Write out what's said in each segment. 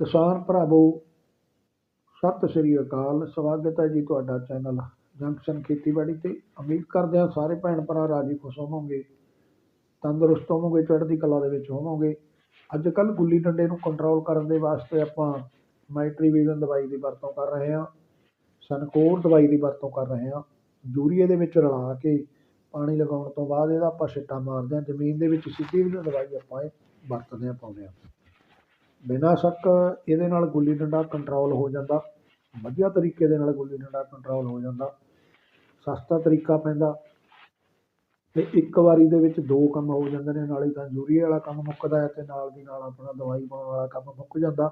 ਕਿਸਾਨ ਭਰਾਵੋ, ਸਤਿ ਸ੍ਰੀ ਅਕਾਲ। ਸਵਾਗਤ ਹੈ ਜੀ ਤੁਹਾਡਾ ਚੈਨਲ ਜੰਕਸ਼ਨ ਖੇਤੀਬਾੜੀ ਤੇ। ਉਮੀਦ ਕਰਦੇ ਹਾਂ ਸਾਰੇ ਭੈਣ ਭਰਾ ਰਾਜੀ ਖੁਸ਼ ਹੋਵੋਗੇ, ਤੰਦਰੁਸਤ ਹੋਵੋਗੇ, ਚੜ੍ਹਦੀ ਕਲਾ ਦੇ ਵਿੱਚ ਹੋਵੋਗੇ। ਅੱਜ ਕੱਲ੍ਹ ਗੁੱਲੀ ਡੰਡੇ ਨੂੰ ਕੰਟਰੋਲ ਕਰਨ ਦੇ ਵਾਸਤੇ ਆਪਾਂ ਮਾਈਟ੍ਰੀਵਿਜ਼ਨ ਦਵਾਈ ਦੀ ਵਰਤੋਂ ਕਰ ਰਹੇ ਹਾਂ, ਸਨਕੋਰ ਦਵਾਈ ਦੀ ਵਰਤੋਂ ਕਰ ਰਹੇ ਹਾਂ। ਯੂਰੀਏ ਦੇ ਵਿੱਚ ਰਲਾ ਕੇ ਪਾਣੀ ਲਗਾਉਣ ਤੋਂ ਬਾਅਦ ਇਹਦਾ ਆਪਾਂ ਛਿੱਟਾ ਮਾਰਦੇ ਹਾਂ। ਜ਼ਮੀਨ ਦੇ ਵਿੱਚ ਸਿੱਧੀ ਵੀ ਦਵਾਈ ਆਪਾਂ ਇਹ ਵਰਤਦੇ ਹਾਂ, ਪਾਉਂਦੇ ਹਾਂ। ਬਿਨਾਂ ਸ਼ੱਕ ਇਹਦੇ ਨਾਲ ਗੁੱਲੀ ਡੰਡਾ ਕੰਟਰੋਲ ਹੋ ਜਾਂਦਾ। ਵਧੀਆ ਤਰੀਕੇ ਦੇ ਨਾਲ ਗੁੱਲੀ ਡੰਡਾ ਕੰਟਰੋਲ ਹੋ ਜਾਂਦਾ। ਸਸਤਾ ਤਰੀਕਾ ਪੈਂਦਾ। ਅਤੇ ਇੱਕ ਵਾਰੀ ਦੇ ਵਿੱਚ ਦੋ ਕੰਮ ਹੋ ਜਾਂਦੇ ਨੇ, ਨਾਲੇ ਤਾਂ ਯੂਰੀਏ ਵਾਲਾ ਕੰਮ ਮੁੱਕਦਾ ਹੈ ਅਤੇ ਨਾਲ ਦੀ ਨਾਲ ਆਪਣਾ ਦਵਾਈ ਪਾਉਣ ਵਾਲਾ ਕੰਮ ਮੁੱਕ ਜਾਂਦਾ।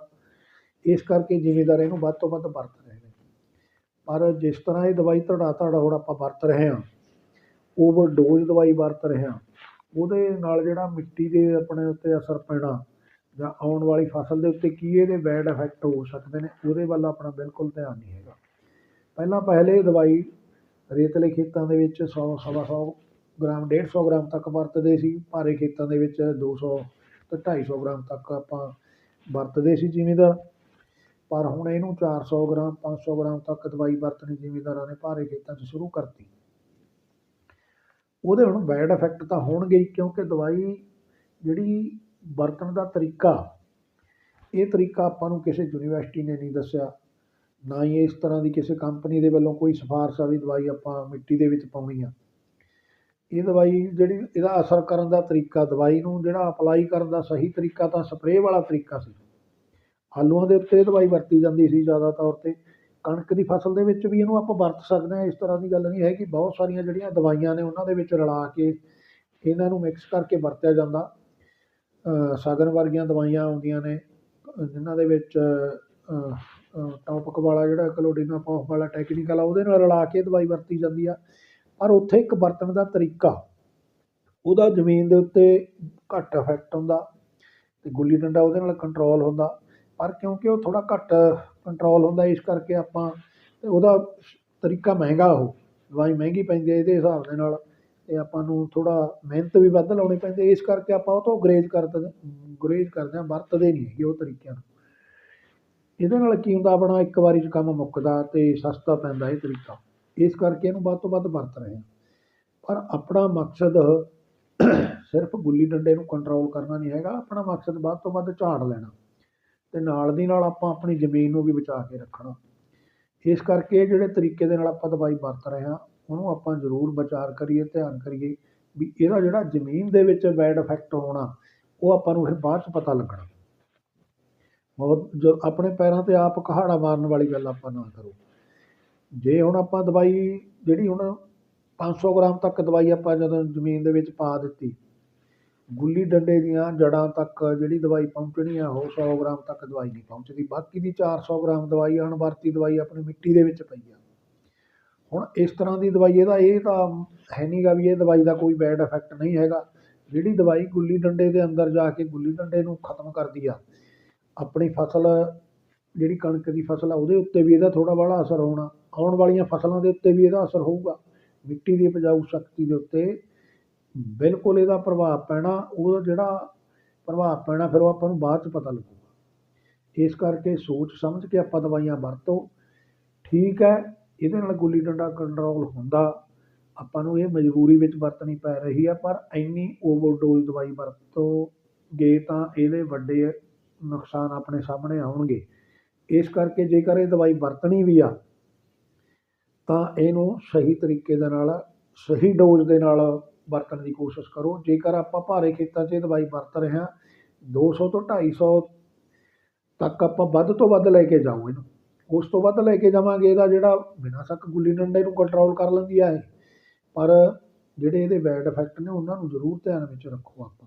ਇਸ ਕਰਕੇ ਜ਼ਿਮੀਂਦਾਰ ਇਹਨੂੰ ਵੱਧ ਤੋਂ ਵੱਧ ਵਰਤ ਰਹੇ ਨੇ। ਪਰ ਜਿਸ ਤਰ੍ਹਾਂ ਇਹ ਦਵਾਈ ਧੜਾ ਧੜਾ ਹੁਣ ਆਪਾਂ ਵਰਤ ਰਹੇ ਹਾਂ ਓਵਰਡੋਜ਼ ਦਵਾਈ ਵਰਤ ਰਹੇ ਹਾਂ, ਉਹਦੇ ਨਾਲ ਜਿਹੜਾ ਮਿੱਟੀ ਦੇ ਆਪਣੇ ਉੱਤੇ ਅਸਰ ਪੈਣਾ ਜਾਂ ਆਉਣ ਵਾਲੀ ਫਸਲ ਦੇ ਉੱਤੇ ਕੀ ਇਹਦੇ ਬੈਡ ਇਫੈਕਟ ਹੋ ਸਕਦੇ ਨੇ, ਉਹਦੇ ਵੱਲ ਆਪਣਾ ਬਿਲਕੁਲ ਧਿਆਨ ਨਹੀਂ ਹੈਗਾ। ਪਹਿਲਾਂ ਪਹਿਲੇ ਦਵਾਈ ਰੇਤਲੇ ਖੇਤਾਂ ਦੇ ਵਿੱਚ ਸੌ, ਸਵਾ ਸੌ ਗ੍ਰਾਮ, ਡੇਢ ਸੌ ਗ੍ਰਾਮ ਤੱਕ ਵਰਤਦੇ ਸੀ। ਭਾਰੇ ਖੇਤਾਂ ਦੇ ਵਿੱਚ ਦੋ ਸੌ ਅਤੇ ਢਾਈ ਸੌ ਗ੍ਰਾਮ ਤੱਕ ਆਪਾਂ ਵਰਤਦੇ ਸੀ ਜ਼ਿਮੀਂਦਾਰ। ਪਰ ਹੁਣ ਇਹਨੂੰ ਚਾਰ ਸੌ ਗ੍ਰਾਮ, ਪੰਜ ਸੌ ਗ੍ਰਾਮ ਤੱਕ ਦਵਾਈ ਵਰਤਣੀ ਜ਼ਿਮੀਂਦਾਰਾਂ ਨੇ ਭਾਰੇ ਖੇਤਾਂ 'ਚ ਸ਼ੁਰੂ ਕਰਤੀ। ਉਹਦੇ ਹੁਣ ਬੈਡ ਇਫੈਕਟ ਤਾਂ ਹੋਣਗੇ ਕਿਉਂਕਿ ਦਵਾਈ ਜਿਹੜੀ ਵਰਤਣ ਦਾ ਤਰੀਕਾ, ਇਹ ਤਰੀਕਾ ਆਪਾਂ ਨੂੰ ਕਿਸੇ ਯੂਨੀਵਰਸਿਟੀ ਨੇ ਨਹੀਂ ਦੱਸਿਆ, ਨਾ ਹੀ ਇਸ ਤਰ੍ਹਾਂ ਦੀ ਕਿਸੇ ਕੰਪਨੀ ਦੇ ਵੱਲੋਂ ਕੋਈ ਸਿਫਾਰਿਸ਼ ਆ ਵੀ ਦਵਾਈ ਆਪਾਂ ਮਿੱਟੀ ਦੇ ਵਿੱਚ ਪਾਉਣੀ ਆ। ਇਹ ਦਵਾਈ ਜਿਹੜੀ, ਇਹਦਾ ਅਸਰ ਕਰਨ ਦਾ ਤਰੀਕਾ, ਦਵਾਈ ਨੂੰ ਜਿਹੜਾ ਅਪਲਾਈ ਕਰਨ ਦਾ ਸਹੀ ਤਰੀਕਾ ਤਾਂ ਸਪਰੇਅ ਵਾਲਾ ਤਰੀਕਾ ਸੀ। ਆਲੂਆਂ ਦੇ ਉੱਤੇ ਦਵਾਈ ਵਰਤੀ ਜਾਂਦੀ ਸੀ ਜ਼ਿਆਦਾ ਤੌਰ 'ਤੇ ਕਣਕ ਦੀ ਫਸਲ ਦੇ ਵਿੱਚ ਵੀ ਇਹਨੂੰ ਆਪਾਂ ਵਰਤ ਸਕਦੇ ਹਾਂ, ਇਸ ਤਰ੍ਹਾਂ ਦੀ ਗੱਲ ਨਹੀਂ ਹੈ ਕਿ ਬਹੁਤ ਸਾਰੀਆਂ ਜਿਹੜੀਆਂ ਦਵਾਈਆਂ ਨੇ ਉਹਨਾਂ ਦੇ ਵਿੱਚ ਰਲਾ ਕੇ ਇਹਨਾਂ ਨੂੰ ਮਿਕਸ ਕਰਕੇ ਵਰਤਿਆ ਜਾਂਦਾ। ਸ਼ਗਨ ਵਰਗੀਆਂ ਦਵਾਈਆਂ ਆਉਂਦੀਆਂ ਨੇ, ਜਿਨ੍ਹਾਂ ਦੇ ਵਿੱਚ ਟੌਪਕ ਵਾਲਾ ਜਿਹੜਾ ਕਲੋਡੀਨਾ ਪੌਫ ਵਾਲਾ ਟੈਕਨੀਕਲ ਆ, ਉਹਦੇ ਨਾਲ ਰਲਾ ਕੇ ਦਵਾਈ ਵਰਤੀ ਜਾਂਦੀ ਆ। ਪਰ ਉੱਥੇ ਇੱਕ ਵਰਤਣ ਦਾ ਤਰੀਕਾ, ਉਹਦਾ ਜ਼ਮੀਨ ਦੇ ਉੱਤੇ ਘੱਟ ਇਫੈਕਟ ਹੁੰਦਾ ਅਤੇ ਗੁੱਲੀ ਡੰਡਾ ਉਹਦੇ ਨਾਲ ਕੰਟਰੋਲ ਹੁੰਦਾ। ਪਰ ਕਿਉਂਕਿ ਉਹ ਥੋੜ੍ਹਾ ਘੱਟ ਕੰਟਰੋਲ ਹੁੰਦਾ, ਇਸ ਕਰਕੇ ਆਪਾਂ ਉਹਦਾ ਤਰੀਕਾ ਮਹਿੰਗਾ ਉਹ, ਦਵਾਈ ਮਹਿੰਗੀ ਪੈਂਦੀ ਹੈ ਇਹਦੇ ਹਿਸਾਬ ਦੇ ਨਾਲ। ਅਤੇ ਆਪਾਂ ਨੂੰ ਥੋੜ੍ਹਾ ਮਿਹਨਤ ਵੀ ਵੱਧ ਲਾਉਣੀ ਪੈਂਦੀ ਇਸ ਕਰਕੇ ਆਪਾਂ ਉਹ ਤੋਂ ਗੁਰੇਜ਼ ਕਰਦੇ ਗੁਰੇਜ਼ ਕਰਦੇ ਹਾਂ, ਵਰਤਦੇ ਨਹੀਂ ਹੈਗੇ ਉਹ ਤਰੀਕਿਆਂ ਨੂੰ। ਇਹਦੇ ਨਾਲ ਕੀ ਹੁੰਦਾ, ਆਪਣਾ ਇੱਕ ਵਾਰੀ 'ਚ ਕੰਮ ਮੁੱਕਦਾ ਅਤੇ ਸਸਤਾ ਪੈਂਦਾ ਇਹ ਤਰੀਕਾ। ਇਸ ਕਰਕੇ ਇਹਨੂੰ ਵੱਧ ਤੋਂ ਵੱਧ ਵਰਤ ਰਹੇ ਹਾਂ। ਪਰ ਆਪਣਾ ਮਕਸਦ ਸਿਰਫ ਗੁੱਲੀ ਡੰਡੇ ਨੂੰ ਕੰਟਰੋਲ ਕਰਨਾ ਨਹੀਂ ਹੈਗਾ, ਆਪਣਾ ਮਕਸਦ ਵੱਧ ਤੋਂ ਵੱਧ ਝਾੜ ਲੈਣਾ ਅਤੇ ਨਾਲ ਦੀ ਨਾਲ ਆਪਾਂ ਆਪਣੀ ਜ਼ਮੀਨ ਨੂੰ ਵੀ ਬਚਾ ਕੇ ਰੱਖਣਾ। ਇਸ ਕਰਕੇ ਜਿਹੜੇ ਤਰੀਕੇ ਦੇ ਨਾਲ ਆਪਾਂ ਦਵਾਈ ਵਰਤ ਰਹੇ ਹਾਂ ਉਹਨੂੰ ਆਪਾਂ ਜ਼ਰੂਰ ਵਿਚਾਰ ਕਰੀਏ, ਧਿਆਨ ਕਰੀਏ ਵੀ ਇਹਦਾ ਜਿਹੜਾ ਜ਼ਮੀਨ ਦੇ ਵਿੱਚ ਬੈਡ ਇਫੈਕਟ ਹੋਣਾ, ਉਹ ਆਪਾਂ ਨੂੰ ਫਿਰ ਬਾਅਦ 'ਚ ਪਤਾ ਲੱਗਣਾ। ਬਹੁਤ ਜ ਆਪਣੇ ਪੈਰਾਂ 'ਤੇ ਆਪ ਕਹਾੜਾ ਮਾਰਨ ਵਾਲੀ ਗੱਲ ਆਪਾਂ ਨਾ ਕਰੋ। ਜੇ ਹੁਣ ਆਪਾਂ ਦਵਾਈ ਜਿਹੜੀ ਹੁਣ ਪੰਜ ਸੌ ਗ੍ਰਾਮ ਤੱਕ ਦਵਾਈ ਆਪਾਂ ਜਦੋਂ ਜ਼ਮੀਨ ਦੇ ਵਿੱਚ ਪਾ ਦਿੱਤੀ, ਗੁੱਲੀ ਡੰਡੇ ਦੀਆਂ ਜੜ੍ਹਾਂ ਤੱਕ ਜਿਹੜੀ ਦਵਾਈ ਪਹੁੰਚਣੀ ਆ, ਉਹ 100 ਗ੍ਰਾਮ ਤੱਕ ਦਵਾਈ ਨਹੀਂ ਪਹੁੰਚਦੀ। ਬਾਕੀ ਦੀ 400 ਗ੍ਰਾਮ ਦਵਾਈ, ਅਣਵਰਤੀ ਦਵਾਈ ਆਪਣੀ ਮਿੱਟੀ ਦੇ ਵਿੱਚ ਪਈ ਆ। ਹੁਣ ਇਸ ਤਰ੍ਹਾਂ ਦੀ ਦਵਾਈ, ਇਹਦਾ ਇਹ ਤਾਂ ਹੈ ਨਹੀਂ ਗਾ ਵੀ ਇਹ ਦਵਾਈ ਦਾ ਕੋਈ ਬੈਡ ਇਫੈਕਟ ਨਹੀਂ ਹੈਗਾ। ਜਿਹੜੀ ਦਵਾਈ ਗੁੱਲੀ ਡੰਡੇ ਦੇ ਅੰਦਰ ਜਾ ਕੇ ਗੁੱਲੀ ਡੰਡੇ ਨੂੰ ਖਤਮ ਕਰਦੀ ਆ, ਆਪਣੀ ਫਸਲ, ਜਿਹੜੀ ਕਣਕ ਦੀ ਫਸਲ ਆ, ਉਹਦੇ ਉੱਤੇ ਵੀ ਇਹਦਾ ਥੋੜ੍ਹਾ ਬਾਹਲਾ ਅਸਰ ਹੋਣਾ, ਆਉਣ ਵਾਲੀਆਂ ਫਸਲਾਂ ਦੇ ਉੱਤੇ ਵੀ ਇਹਦਾ ਅਸਰ ਹੋਊਗਾ। ਮਿੱਟੀ ਦੀ ਉਪਜਾਊ ਸ਼ਕਤੀ ਦੇ ਉੱਤੇ ਬਿਲਕੁਲ ਇਹਦਾ ਪ੍ਰਭਾਵ ਪੈਣਾ, ਉਹ ਜਿਹੜਾ ਪ੍ਰਭਾਵ ਪੈਣਾ, ਫਿਰ ਉਹ ਆਪਾਂ ਨੂੰ ਬਾਅਦ 'ਚ ਪਤਾ ਲੱਗੂਗਾ। ਇਸ ਕਰਕੇ ਸੋਚ ਸਮਝ ਕੇ ਆਪਾਂ ਦਵਾਈਆਂ ਵਰਤੋ। ਠੀਕ ਹੈ। ਇਹਦੇ ਨਾਲ ਗੁੱਲੀ ਡੰਡਾ ਕੰਟਰੋਲ ਹੁੰਦਾ, ਆਪਾਂ ਨੂੰ ਇਹ ਮਜਬੂਰੀ ਵਿੱਚ ਵਰਤਣੀ ਪੈ ਰਹੀ ਆ, ਪਰ ਇੰਨੀ ਓਵਰਡੋਜ਼ ਦਵਾਈ ਵਰਤੋਗੇ ਤਾਂ ਇਹਦੇ ਵੱਡੇ ਨੁਕਸਾਨ ਆਪਣੇ ਸਾਹਮਣੇ ਆਉਣਗੇ। ਇਸ ਕਰਕੇ ਜੇਕਰ ਇਹ ਦਵਾਈ ਵਰਤਣੀ ਵੀ ਆ, ਤਾਂ ਇਹਨੂੰ ਸਹੀ ਤਰੀਕੇ ਦੇ ਨਾਲ, ਸਹੀ ਡੋਜ਼ ਦੇ ਨਾਲ ਵਰਤਣ ਦੀ ਕੋਸ਼ਿਸ਼ ਕਰੋ। ਜੇਕਰ ਆਪਾਂ ਭਾਰੇ ਖੇਤਾਂ 'ਚ ਇਹ ਦਵਾਈ ਵਰਤ ਰਹੇ ਹਾਂ 200 ਤੋਂ 250 ਤੱਕ ਆਪਾਂ ਵੱਧ ਤੋਂ ਵੱਧ ਲੈ ਕੇ ਜਾਓ ਇਹਨੂੰ। ਉਸ ਤੋਂ ਵੱਧ ਲੈ ਕੇ ਜਾਵਾਂਗੇ ਇਹਦਾ ਜਿਹੜਾ ਬਿਨਾਂ ਸ਼ੱਕ ਗੁੱਲੀ ਡੰਡੇ ਨੂੰ ਕੰਟਰੋਲ ਕਰ ਲੈਂਦੀ ਹੈ ਇਹ। ਪਰ ਜਿਹੜੇ ਇਹਦੇ ਬੈਡ ਇਫੈਕਟ ਨੇ ਉਹਨਾਂ ਨੂੰ ਜ਼ਰੂਰ ਧਿਆਨ ਵਿੱਚ ਰੱਖੋ ਆਪਾਂ।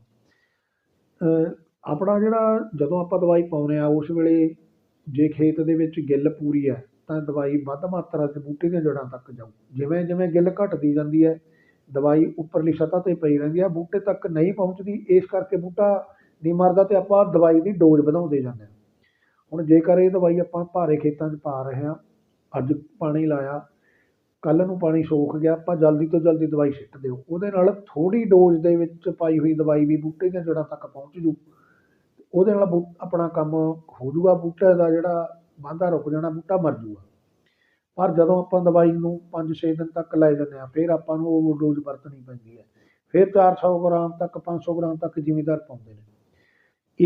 ਆਪਣਾ ਜਿਹੜਾ ਜਦੋਂ ਆਪਾਂ ਦਵਾਈ ਪਾਉਂਦੇ ਆ, ਉਸ ਵੇਲੇ ਜੇ ਖੇਤ ਦੇ ਵਿੱਚ ਗਿੱਲ ਪੂਰੀ ਹੈ ਤਾਂ ਦਵਾਈ ਵੱਧ ਮਾਤਰਾ 'ਚ ਬੂਟੇ ਦੀਆਂ ਜੜ੍ਹਾਂ ਤੱਕ ਜਾਊ। ਜਿਵੇਂ ਜਿਵੇਂ ਗਿੱਲ ਘਟਦੀ ਜਾਂਦੀ ਹੈ ਦਵਾਈ ਉੱਪਰਲੀ ਸਤ੍ਹਾ 'ਤੇ ਪਈ ਰਹਿੰਦੀ ਹੈ ਬੂਟੇ ਤੱਕ ਨਹੀਂ ਪਹੁੰਚਦੀ, ਇਸ ਕਰਕੇ ਬੂਟਾ ਨਹੀਂ ਮਰਦਾ ਅਤੇ ਆਪਾਂ ਦਵਾਈ ਦੀ ਡੋਜ਼ ਵਧਾਉਂਦੇ ਜਾਂਦੇ ਹਾਂ ਹੁਣ ਜੇਕਰ ਇਹ ਦਵਾਈ ਆਪਾਂ ਭਾਰੇ ਖੇਤਾਂ 'ਚ ਪਾ ਰਹੇ ਹਾਂ, ਅੱਜ ਪਾਣੀ ਲਾਇਆ ਕੱਲ੍ਹ ਨੂੰ ਪਾਣੀ ਸੋਖ ਗਿਆ, ਆਪਾਂ ਜਲਦੀ ਤੋਂ ਜਲਦੀ ਦਵਾਈ ਸਿੱਟ ਦਿਓ। ਉਹਦੇ ਨਾਲ ਥੋੜ੍ਹੀ ਡੋਜ਼ ਦੇ ਵਿੱਚ ਪਾਈ ਹੋਈ ਦਵਾਈ ਵੀ ਬੂਟੇ ਦੀਆਂ ਜੜ੍ਹਾਂ ਤੱਕ ਪਹੁੰਚ ਜੂ। ਉਹਦੇ ਨਾਲ ਬੂ ਆਪਣਾ ਕੰਮ ਹੋ ਜੂਗਾ, ਬੂਟੇ ਦਾ ਜਿਹੜਾ ਵਾਧਾ ਰੁਕ ਜਾਣਾ, ਬੂਟਾ ਮਰ ਜੂਗਾ। ਪਰ ਜਦੋਂ ਆਪਾਂ ਦਵਾਈ ਨੂੰ 5-6 ਦਿਨ ਤੱਕ ਲੈ ਜਾਂਦੇ ਹਾਂ, ਫਿਰ ਆਪਾਂ ਨੂੰ ਓਵਰਡੋਜ਼ ਵਰਤਣੀ ਪੈਂਦੀ ਹੈ। ਫਿਰ 400 ਗ੍ਰਾਮ ਤੱਕ 500 ਗ੍ਰਾਮ ਤੱਕ ਜ਼ਿਮੀਦਾਰ ਪਾਉਂਦੇ ਨੇ।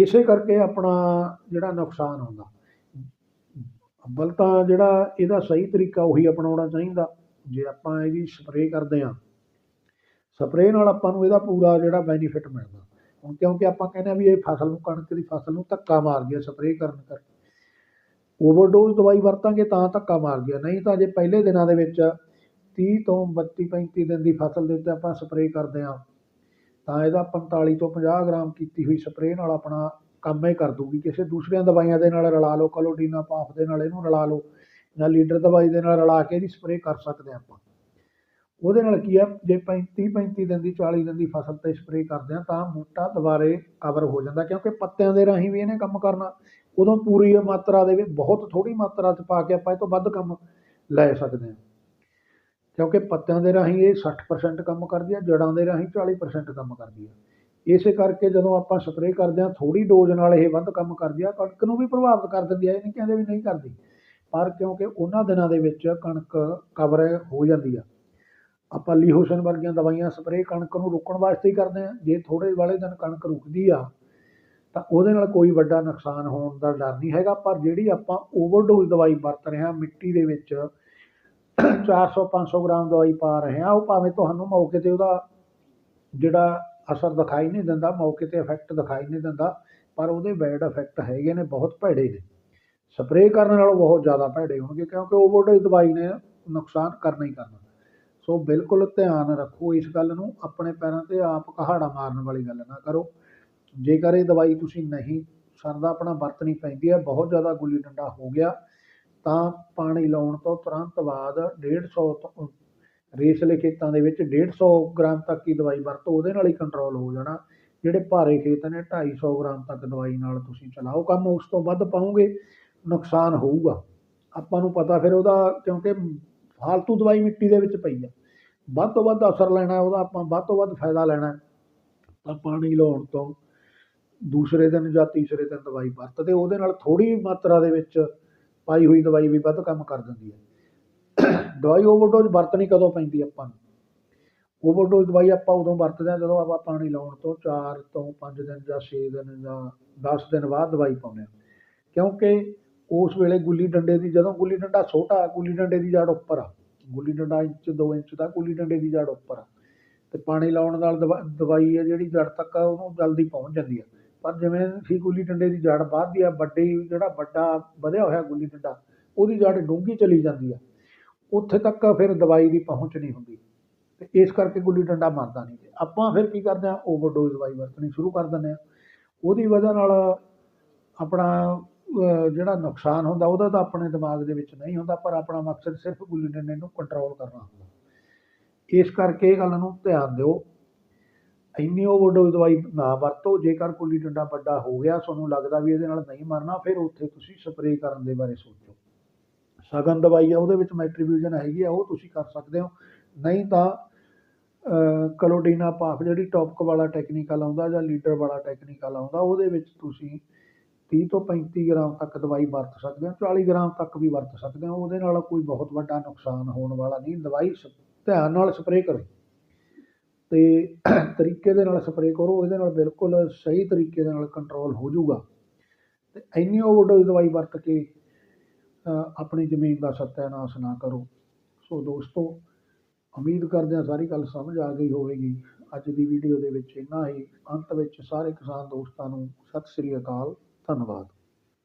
ਇਸੇ ਕਰਕੇ ਆਪਣਾ ਜਿਹੜਾ ਨੁਕਸਾਨ ਹੁੰਦਾ। ਅੱਵਲ ਤਾਂ ਜਿਹੜਾ ਇਹਦਾ ਸਹੀ ਤਰੀਕਾ ਉਹੀ ਅਪਣਾਉਣਾ ਚਾਹੀਦਾ। ਜੇ ਆਪਾਂ ਇਹਦੀ ਸਪਰੇਅ ਕਰਦੇ ਹਾਂ ਸਪਰੇਅ ਨਾਲ ਆਪਾਂ ਨੂੰ ਇਹਦਾ ਪੂਰਾ ਜਿਹੜਾ ਬੈਨੀਫਿਟ ਮਿਲਦਾ। ਹੁਣ ਕਿਉਂਕਿ ਆਪਾਂ ਕਹਿੰਦੇ ਹਾਂ ਵੀ ਇਹ ਫਸਲ ਨੂੰ, ਕਣਕ ਦੀ ਫਸਲ ਨੂੰ ਧੱਕਾ ਮਾਰਦੀ ਹੈ ਸਪਰੇਅ ਕਰਨ ਕਰਕੇ। ਓਵਰਡੋਜ਼ ਦਵਾਈ ਵਰਤਾਂਗੇ ਤਾਂ ਧੱਕਾ ਮਾਰਦੀ ਹੈ। ਨਹੀਂ ਤਾਂ ਜੇ ਪਹਿਲੇ ਦਿਨਾਂ ਦੇ ਵਿੱਚ 30 ਤੋਂ 32 35 ਦਿਨ ਦੀ ਫਸਲ ਦੇ ਉੱਤੇ ਆਪਾਂ ਸਪਰੇਅ ਕਰਦੇ ਹਾਂ ਤਾਂ ਇਹਦਾ 45 ਤੋਂ 50 ਗ੍ਰਾਮ ਕੀਤੀ ਹੋਈ ਸਪਰੇਅ ਨਾਲ ਆਪਣਾ ਕੰਮ ਹੀ ਕਰ ਦੂਗੀ ਕਿਸੇ ਦੂਸਰੀਆਂ ਦਵਾਈਆਂ ਦੇ ਨਾਲ ਰਲਾ ਲਓ ਕਲੋਡੀਨਾ ਪਾਫ ਦੇ ਨਾਲ ਇਹਨੂੰ ਰਲਾ ਲਓ, ਜਾਂ ਲੀਡਰ ਦਵਾਈ ਦੇ ਨਾਲ ਰਲਾ ਕੇ ਇਹਦੀ ਸਪਰੇਅ ਕਰ ਸਕਦੇ ਹਾਂ ਆਪਾਂ। ਉਹਦੇ ਨਾਲ ਕੀ ਆ, ਜੇ 35 35 ਦਿਨ ਦੀ 40 ਦਿਨ ਦੀ ਫਸਲ ਤੇ ਸਪਰੇਅ ਕਰਦੇ ਹਾਂ, ਤਾਂ ਬੂਟਾ ਦੁਬਾਰੇ ਕਵਰ ਹੋ ਜਾਂਦਾ, ਕਿਉਂਕਿ ਪੱਤਿਆਂ ਦੇ ਰਾਹੀਂ ਵੀ ਇਹਨੇ ਕੰਮ ਕਰਨਾ। ਉਦੋਂ ਪੂਰੀ ਮਾਤਰਾ ਦੇ ਵਿੱਚ ਬਹੁਤ ਥੋੜੀ ਮਾਤਰਾ 'ਚ ਪਾ ਕੇ ਆਪਾਂ ਇਹ ਤੋਂ ਵੱਧ ਕੰਮ ਲੈ ਸਕਦੇ ਹਾਂ। ਕਿਉਂਕਿ ਪੱਤਿਆਂ ਦੇ ਰਾਹੀਂ ਇਹ 60% ਕੰਮ ਕਰਦੀ ਆ ਜੜਾਂ ਦੇ ਰਾਹੀਂ 40% ਕੰਮ ਕਰਦੀ ਆ। ਇਸੇ ਕਰਕੇ ਜਦੋਂ ਆਪਾਂ ਸਪਰੇਅ ਕਰਦੇ ਹਾਂ ਥੋੜੀ ਡੋਜ਼ ਨਾਲ ਇਹ ਵੱਧ ਕੰਮ ਕਰਦੀ ਆ, ਕਣਕ ਨੂੰ ਵੀ ਪ੍ਰਭਾਵਿਤ ਕਰ ਦਿੰਦੀ ਆ, ਇਹ ਨਹੀਂ ਕਹਿੰਦੇ ਵੀ ਨਹੀਂ ਕਰਦੀ। ਪਰ ਕਿਉਂਕਿ ਉਹਨਾਂ ਦਿਨਾਂ ਦੇ ਵਿੱਚ ਕਣਕ ਕਵਰ ਹੋ ਜਾਂਦੀ ਆ। ਆਪਾਂ ਲੀਹੋਸ਼ਨ ਵਰਗੀਆਂ ਦਵਾਈਆਂ ਸਪਰੇਅ ਕਣਕ ਨੂੰ ਰੋਕਣ ਵਾਸਤੇ ਹੀ ਕਰਦੇ ਆ। ਜੇ ਥੋੜੇ ਵਾਲੇ ਦਿਨ ਕਣਕ ਰੁਕਦੀ ਆ, ਤਾਂ ਉਹਦੇ ਨਾਲ ਕੋਈ ਵੱਡਾ ਨੁਕਸਾਨ ਹੋਣ ਦਾ ਡਰ ਨਹੀਂ ਹੈਗਾ। ਪਰ ਜਿਹੜੀ ਆਪਾਂ ਓਵਰਡੋਜ਼ ਦਵਾਈ ਵਰਤ ਰਹੇ ਹਾਂ ਮਿੱਟੀ ਦੇ ਵਿੱਚ 400 500 ਗ੍ਰਾਮ ਦਵਾਈ ਪਾ ਰਹੇ ਹਾਂ। ਉਹ ਭਾਵੇਂ ਤੁਹਾਨੂੰ ਮੌਕੇ ਤੇ ਉਹਦਾ ਜਿਹੜਾ ਅਸਰ ਦਿਖਾਈ ਨਹੀਂ ਦਿੰਦਾ, ਮੌਕੇ ਤੇ ਇਫੈਕਟ ਦਿਖਾਈ ਨਹੀਂ ਦਿੰਦਾ, ਪਰ ਉਹਦੇ ਬੈਡ ਇਫੈਕਟ ਹੈਗੇ ਨੇ, ਬਹੁਤ ਭੈੜੇ ਨੇ। ਸਪਰੇਅ ਕਰਨ ਨਾਲੋਂ ਬਹੁਤ ਜ਼ਿਆਦਾ ਭੈੜੇ ਹੋਣਗੇ, ਕਿਉਂਕਿ ਓਵਰਡੋਜ਼ ਦਵਾਈ ਨੇ ਨੁਕਸਾਨ ਕਰਨਾ ਹੀ ਕਰਨਾ। ਸੋ ਬਿਲਕੁਲ ਧਿਆਨ ਰੱਖੋ ਇਸ ਗੱਲ ਨੂੰ, ਆਪਣੇ ਪੈਰਾਂ ਤੇ ਆਪ ਕਹਾੜਾ ਮਾਰਨ ਵਾਲੀ ਗੱਲ ਨਾ ਕਰੋ। ਜੇਕਰ ਇਹ ਦਵਾਈ ਤੁਸੀਂ ਨਹੀਂ, ਸਰਦਾ ਆਪਣਾ ਵਰਤਣੀ ਪੈਂਦੀ ਹੈ, ਬਹੁਤ ਜ਼ਿਆਦਾ ਗੁੱਲੀ ਡੰਡਾ ਹੋ ਗਿਆ। ਤਾਂ ਪਾਣੀ ਲਾਉਣ ਤੋਂ ਤੁਰੰਤ ਬਾਅਦ 150 ਤੋਂ ਰੇਸਲੇ ਖੇਤਾਂ ਦੇ ਵਿੱਚ 150 ਗ੍ਰਾਮ ਤੱਕ ਹੀ ਦਵਾਈ ਵਰਤੋ ਉਹਦੇ ਨਾਲ ਹੀ ਕੰਟਰੋਲ ਹੋ ਜਾਣਾ। ਜਿਹੜੇ ਭਾਰੇ ਖੇਤ ਨੇ 250 ਗ੍ਰਾਮ ਤੱਕ ਦਵਾਈ ਨਾਲ ਤੁਸੀਂ ਚਲਾਓ ਕੰਮ, ਉਸ ਤੋਂ ਵੱਧ ਪਾਓਗੇ ਨੁਕਸਾਨ ਹੋਊਗਾ। ਆਪਾਂ ਨੂੰ ਪਤਾ ਫਿਰ ਉਹਦਾ, ਕਿਉਂਕਿ ਫਾਲਤੂ ਦਵਾਈ ਮਿੱਟੀ ਦੇ ਵਿੱਚ ਪਈ ਆ। ਵੱਧ ਤੋਂ ਵੱਧ ਅਸਰ ਲੈਣਾ, ਉਹਦਾ ਆਪਾਂ ਵੱਧ ਤੋਂ ਵੱਧ ਫਾਇਦਾ ਲੈਣਾ। ਤਾਂ ਪਾਣੀ ਲਾਉਣ ਤੋਂ ਦੂਸਰੇ ਦਿਨ ਜਾਂ ਤੀਸਰੇ ਦਿਨ ਦਵਾਈ ਵਰਤਦੇ, ਉਹਦੇ ਨਾਲ ਥੋੜੀ ਮਾਤਰਾ ਦੇ ਵਿੱਚ ਪਾਈ ਹੋਈ ਦਵਾਈ ਵੀ ਵੱਧ ਕੰਮ ਕਰ ਦਿੰਦੀ ਹੈ। ਦਵਾਈ ਓਵਰਡੋਜ਼ ਵਰਤਣੀ ਕਦੋਂ ਪੈਂਦੀ ਆਪਾਂ ਨੂੰ? ਓਵਰਡੋਜ਼ ਦਵਾਈ ਆਪਾਂ ਉਦੋਂ ਵਰਤਦੇ ਹਾਂ ਜਦੋਂ ਆਪਾਂ ਪਾਣੀ ਲਾਉਣ ਤੋਂ 4 ਤੋਂ 5 ਦਿਨ ਜਾਂ 6 ਦਿਨ ਜਾਂ 10 ਦਿਨ ਬਾਅਦ ਦਵਾਈ ਪਾਉਂਦੇ ਹਾਂ। ਕਿਉਂਕਿ ਉਸ ਵੇਲੇ ਗੁੱਲੀ ਡੰਡੇ ਦੀ ਜਦੋਂ ਗੁੱਲੀ ਡੰਡਾ ਛੋਟਾ, ਗੁੱਲੀ ਡੰਡੇ ਦੀ ਜੜ ਉੱਪਰ ਆ। ਗੁੱਲੀ ਡੰਡਾ ਇੰਚ 2 ਇੰਚ ਦਾ ਗੁੱਲੀ ਡੰਡੇ ਦੀ ਜੜ ਉੱਪਰ ਆ। ਤੇ ਪਾਣੀ ਲਾਉਣ ਨਾਲ ਦਵਾ, ਦਵਾਈ ਹੈ ਜਿਹੜੀ ਜੜ ਤੱਕ ਆ ਉਹਨੂੰ ਜਲਦੀ ਪਹੁੰਚ ਜਾਂਦੀ ਆ ਪਰ ਜਿਵੇਂ ਸੀ ਗੁੱਲੀ ਡੰਡੇ ਦੀ ਜੜ ਵੱਧਦੀ ਆ, ਵੱਡੀ ਜਿਹੜਾ ਵੱਡਾ ਵਧਿਆ ਹੋਇਆ ਗੁੱਲੀ ਡੰਡਾ, ਉਹਦੀ ਜੜ ਡੂੰਘੀ ਚਲੀ ਜਾਂਦੀ ਆ। ਉੱਥੇ ਤੱਕ ਫਿਰ ਦਵਾਈ ਦੀ ਪਹੁੰਚ ਨਹੀਂ ਹੁੰਦੀ ਤੇ ਇਸ ਕਰਕੇ ਗੁੱਲੀ ਡੰਡਾ ਮਰਦਾ ਨਹੀਂ ਤੇ ਆਪਾਂ ਫਿਰ ਕੀ ਕਰਦੇ ਆ ਓਵਰਡੋਜ਼ ਦਵਾਈ ਵਰਤਣੀ ਸ਼ੁਰੂ ਕਰ ਦਿੰਦੇ ਆ। ਉਹਦੀ ਵਜ੍ਹਾ ਨਾਲ ਆਪਣਾ ਜਿਹੜਾ ਨੁਕਸਾਨ ਹੁੰਦਾ, ਉਹਦਾ ਤਾਂ ਆਪਣੇ ਦਿਮਾਗ ਦੇ ਵਿੱਚ ਨਹੀਂ ਹੁੰਦਾ, ਪਰ ਆਪਣਾ ਮਕਸਦ ਸਿਰਫ ਗੁੱਲੀ ਡੰਡੇ ਨੂੰ ਕੰਟਰੋਲ ਕਰਨਾ ਹੁੰਦਾ। ਇਸ ਕਰਕੇ ਇਹ ਗੱਲ ਨੂੰ ਧਿਆਨ ਦਿਓ। ਇੰਨੀ ਓਵਰਡੋਜ਼ ਦਵਾਈ ਨਾ ਵਰਤੋ, ਜੇਕਰ ਗੁੱਲੀ ਡੰਡਾ ਵੱਡਾ ਹੋ ਗਿਆ, ਤੁਹਾਨੂੰ ਲੱਗਦਾ ਵੀ ਇਹਦੇ ਨਾਲ ਨਹੀਂ ਮਰਨਾ, ਫਿਰ ਉੱਥੇ ਤੁਸੀਂ ਸਪਰੇਅ ਕਰਨ ਦੇ ਬਾਰੇ ਸੋਚੋ। ਸਗਨ ਦਵਾਈ ਆ, ਉਹਦੇ ਵਿੱਚ ਮੈਟਰੀਬਿਊਜਨ ਹੈਗੀ ਆ, ਉਹ ਤੁਸੀਂ ਕਰ ਸਕਦੇ ਹੋ। ਨਹੀਂ ਤਾਂ ਕਲੋਡੀਨਾ ਪਾਫ ਜਿਹੜੀ ਟੌਪਕ ਵਾਲਾ ਟੈਕਨੀਕਲ ਆਉਂਦਾ ਜਾਂ ਲੀਡਰ ਵਾਲਾ ਟੈਕਨੀਕਲ ਆਉਂਦਾ, ਉਹਦੇ ਵਿੱਚ ਤੁਸੀਂ 30 ਤੋਂ 35 ਗ੍ਰਾਮ ਤੱਕ ਦਵਾਈ ਵਰਤ ਸਕਦੇ ਹੋ 40 ਗ੍ਰਾਮ ਤੱਕ ਵੀ ਵਰਤ ਸਕਦੇ ਹੋ। ਉਹਦੇ ਨਾਲ ਕੋਈ ਬਹੁਤ ਵੱਡਾ ਨੁਕਸਾਨ ਹੋਣ ਵਾਲਾ ਨਹੀਂ। ਦਵਾਈ ਸ- ਧਿਆਨ ਨਾਲ ਸਪਰੇਅ ਕਰੋ। ਤੇ ਤਰੀਕੇ ਦੇ ਨਾਲ ਸਪਰੇਅ ਕਰੋ ਇਹਦੇ ਨਾਲ ਬਿਲਕੁਲ ਸਹੀ ਤਰੀਕੇ ਦੇ ਨਾਲ ਕੰਟਰੋਲ ਹੋ ਜਾਊਗਾ। ਤੇ ਇੰਨੀ ਓਵਰਡੋਜ਼ ਦਵਾਈ ਵਰਤ ਕੇ ਆਪਣੀ ਜ਼ਮੀਨ ਦਾ ਸਤਿਆਨਾਸ਼ ਨਾ ਕਰੋ। ਸੋ ਦੋਸਤੋ, ਉਮੀਦ ਕਰਦੇ ਹਾਂ ਸਾਰੀ ਗੱਲ ਸਮਝ ਆ ਗਈ ਹੋਵੇਗੀ। ਅੱਜ ਦੀ ਵੀਡੀਓ ਦੇ ਵਿੱਚ ਇੰਨਾ ਹੀ। ਅੰਤ ਵਿੱਚ ਸਾਰੇ ਕਿਸਾਨ ਦੋਸਤਾਂ ਨੂੰ ਸਤਿ ਸ੍ਰੀ ਅਕਾਲ, ਧੰਨਵਾਦ।